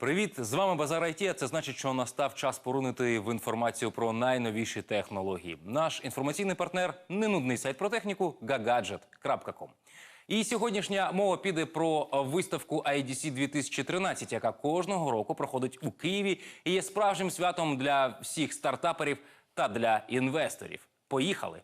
Привіт, з вами Базар IT. Це значить, що настав час порунити в інформацію про найновіші технології. Наш інформаційний партнер ненудний сайт про техніку gagadget.com. І сьогоднішня мова піде про виставку IDC 2013, яка кожного року проходить у Києві і є справжнім святом для всіх стартаперів та для інвесторів. Поїхали!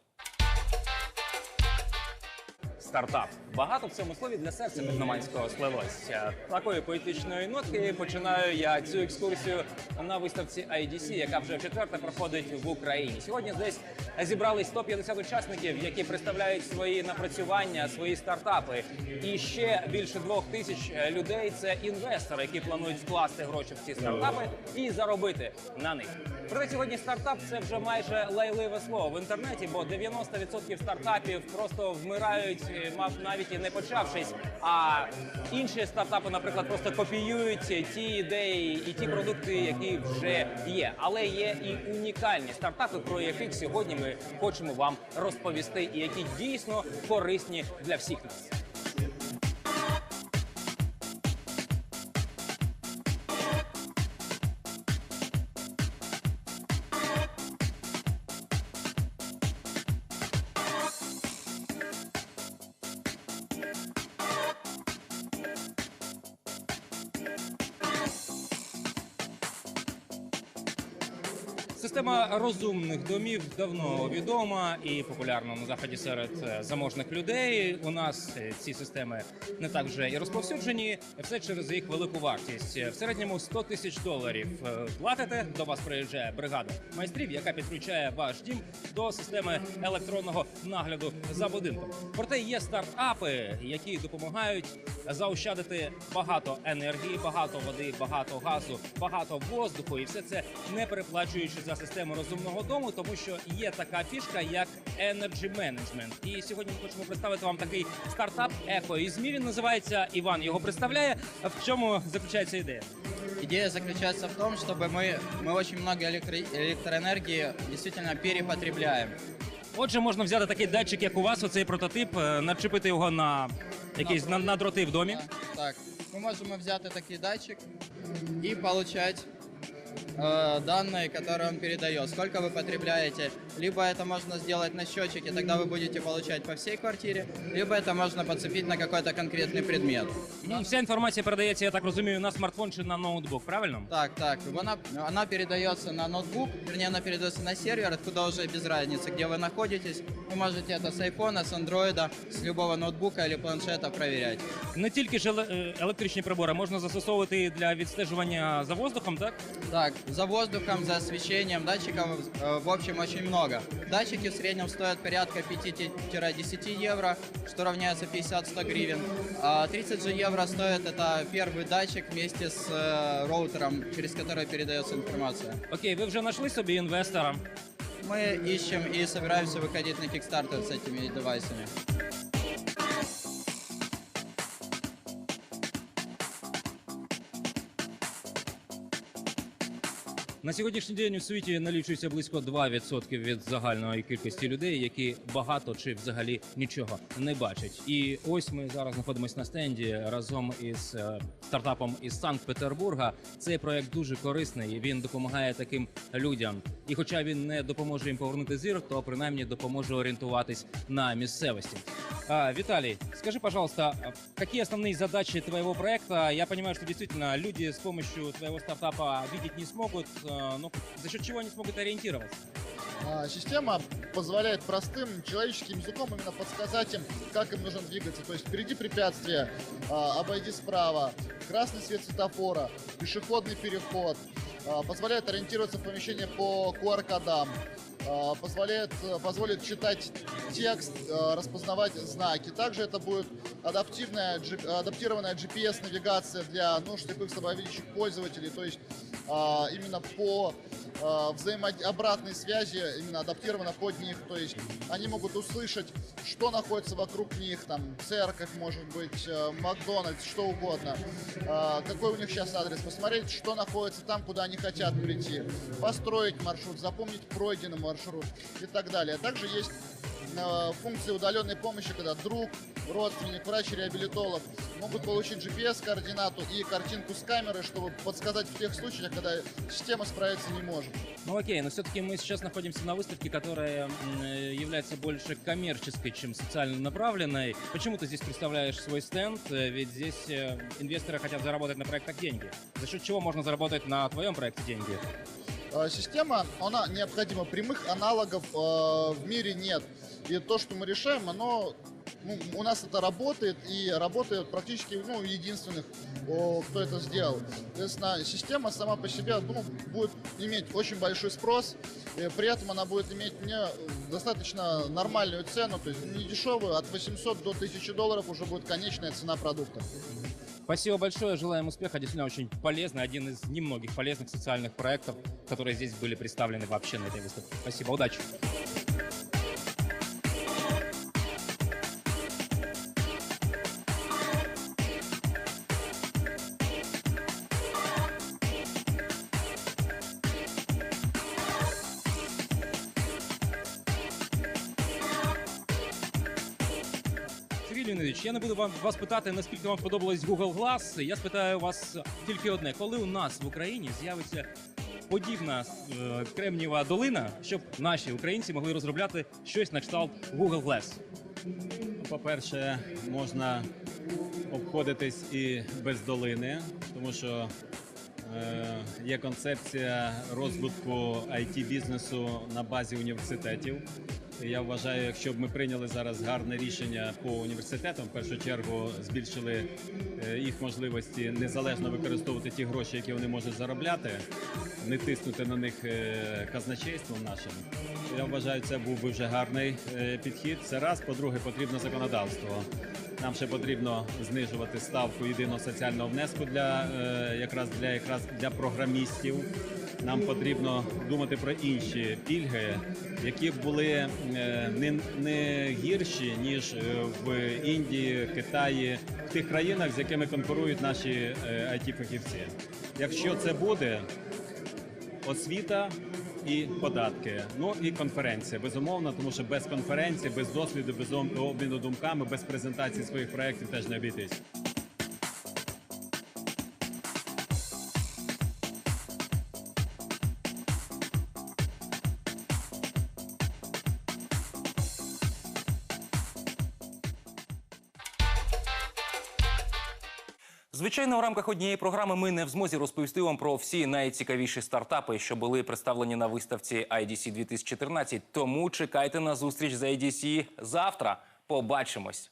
Стартап. Багато в цьому слові для серця Мегноманського слилось. Е, Такої поетичної нотки починаю я цю екскурсію на виставці IDC, яка вже вчетверте проходить в Україні. Сьогодні здесь зібрались 150 учасників, які представляють свої напрацювання, свої стартапи. І ще більше двох тисяч е, людей це інвестори, які планують вкласти гроші в ці стартапи і заробити на них. Проте сьогодні стартап це вже майже лайливе слово в інтернеті, бо 90% стартапів просто вмирають, е, мав навіть і не почавшись. А інші стартапи, наприклад, просто копіюють ті ідеї і ті продукти, які вже є. Але є і унікальні стартапи, про яких сьогодні ми хочемо вам розповісти, і які дійсно корисні для всіх нас. Система розумних домів давно відома і популярна на заході серед е, заможних людей. У нас е, ці системи не так вже і розповсюджені. Все через їх велику вартість. Е, В середньому 100 тисяч доларів платите. До вас приїжджає бригада майстрів, яка підключає ваш дім до системи електронного нагляду за будинком. Проте є стартапи, які допомагають заощадити багато енергії, багато води, багато газу, багато воздуху, і все це не переплачуючи за систему розумного дому, тому що є така фішка, як Energy Management. І сьогодні ми хочемо представити вам такий стартап «Екоізмі». Він називається Іван. Його представляє. В чому заключається ідея? Идея заключается в том, чтобы мы, мы очень много электро- электроэнергии действительно перепотребляем. Отже, можна взяти такий датчик, як у вас, оцей прототип, е, начепити його на якісь на, на дроти в домі. Да, Так, мы можем взять такой датчик и получать э, данные, которые он передает. Сколько вы потребляете. Либо это можно сделать на счетчике, тогда вы будете получать по всей квартире, либо это можно подцепить на какой-то конкретный предмет. Ну, вся інформація передається, я так розумію, на смартфон чи на ноутбук, правильно? Так, так, она, она передается на ноутбук, вернее, она передается на сервер, откуда уже без разницы, где вы находитесь. Вы можете это с айфона, с андроида, с любого ноутбука или планшета проверять. Не тільки ж еле- е, електричні прибори, можна застосовувати і для відстежування за воздухом, так? Так, за воздухом, за освещением датчиков, э, в общем, очень много. Датчики в среднем стоят порядка 5-10 евро, что равняется 50-100 гривен. А 30 же евро стоит это первый датчик вместе с э, роутером, через который передается информация. Окей, ви вже знайшли собі інвестора. Мы ищем и собираемся выходить на Kickstarter с этими девайсами. На сьогоднішній день у світі налічується близько 2% від загальної кількості людей, які багато чи взагалі нічого не бачать. І ось ми зараз знаходимося на стенді разом із е, стартапом із Санкт-Петербурга. Цей проект дуже корисний. Він допомагає таким людям. І хоча він не допоможе їм повернути зір, то принаймні допоможе орієнтуватись на місцевості. А, Виталий, скажи, пожалуйста, а какие основные задачи твоего проекта? Я понимаю, что действительно люди с помощью твоего стартапа видеть не смогут, э, но за счет чего они смогут ориентироваться? А, Система позволяет простым человеческим языком именно подсказать им, как им нужно двигаться. То есть впереди препятствие, а, обойди справа, красный свет светофора, пешеходный переход. А, Позволяет ориентироваться в помещении по QR-кодам. Позволяет, позволит читать текст, распознавать знаки. Также это будет адаптивная, адаптированная GPS-навигация для нужд слепых слабовидящих пользователей. То есть именно по а, взаимо- обратной связи именно адаптировано под них. То есть они могут услышать, что находится вокруг них, там церковь, может быть, э, Макдональдс, что угодно. А, Какой у них сейчас адрес, посмотреть, что находится там, куда они хотят прийти, построить маршрут, запомнить пройденный маршрут и так далее. Также есть э, функции удаленной помощи, когда друг, родственник, врач-реабилитолог могут получить GPS-координату и картинку с камеры, чтобы подсказать в тех случаях, когда система справиться не может. Ну окей, но все-таки мы сейчас находимся на выставке, которая э, является больше коммерческой, чем социально направленной. Почему ты здесь представляешь свой стенд? Э, Ведь здесь инвесторы хотят заработать на проектах деньги. За счет чего можно заработать на твоем проекте деньги? Э, Система, она необходима. Прямых аналогов э, в мире нет. И то, что мы решаем, оно ну, у нас это работает и работает практически ну, единственных, о, кто это сделал. Соответственно, система сама по себе ну, будет иметь очень большой спрос, и при этом она будет иметь мне достаточно нормальную цену, то есть не дешевую, от 800 до 1000 долларов уже будет конечная цена продукта. Спасибо большое, желаем успеха. Действительно очень полезный, один из немногих полезных социальных проектов, которые здесь были представлены вообще на этой выставке. Спасибо, удачи. Леонідович, я не буду вам вас питати, наскільки вам сподобалось Google Glass. Я спитаю вас тільки одне: коли у нас в Україні з'явиться подібна е, кремнієва долина, щоб наші українці могли розробляти щось на кшталт Google Glass? По-перше, можна обходитись і без долини, тому що е, є концепція розвитку it бізнесу на базі університетів. Я вважаю, якщо б ми прийняли зараз гарне рішення по університетам, в першу чергу збільшили е, їх можливості незалежно використовувати ті гроші, які вони можуть заробляти, не тиснути на них е, казначейством нашим. Я вважаю, це був би вже гарний е, підхід. Це раз. По-друге, потрібно законодавство. Нам ще потрібно знижувати ставку єдиного соціального внеску для якраз для якраз для програмістів. Нам потрібно думати про інші пільги, які були е, не, не гірші ніж е, в Індії, Китаї, в тих країнах, з якими конкурують наші it фахівці Якщо це буде, освіта і податки. Ну і конференція, безумовно, тому що без конференції, без досвіду, без обміну думками, без презентації своїх проєктів теж не обійтись. Звичайно, у рамках однієї програми ми не в змозі розповісти вам про всі найцікавіші стартапи, що були представлені на виставці IDC 2014. Тому чекайте на зустріч з IDC завтра. Побачимось.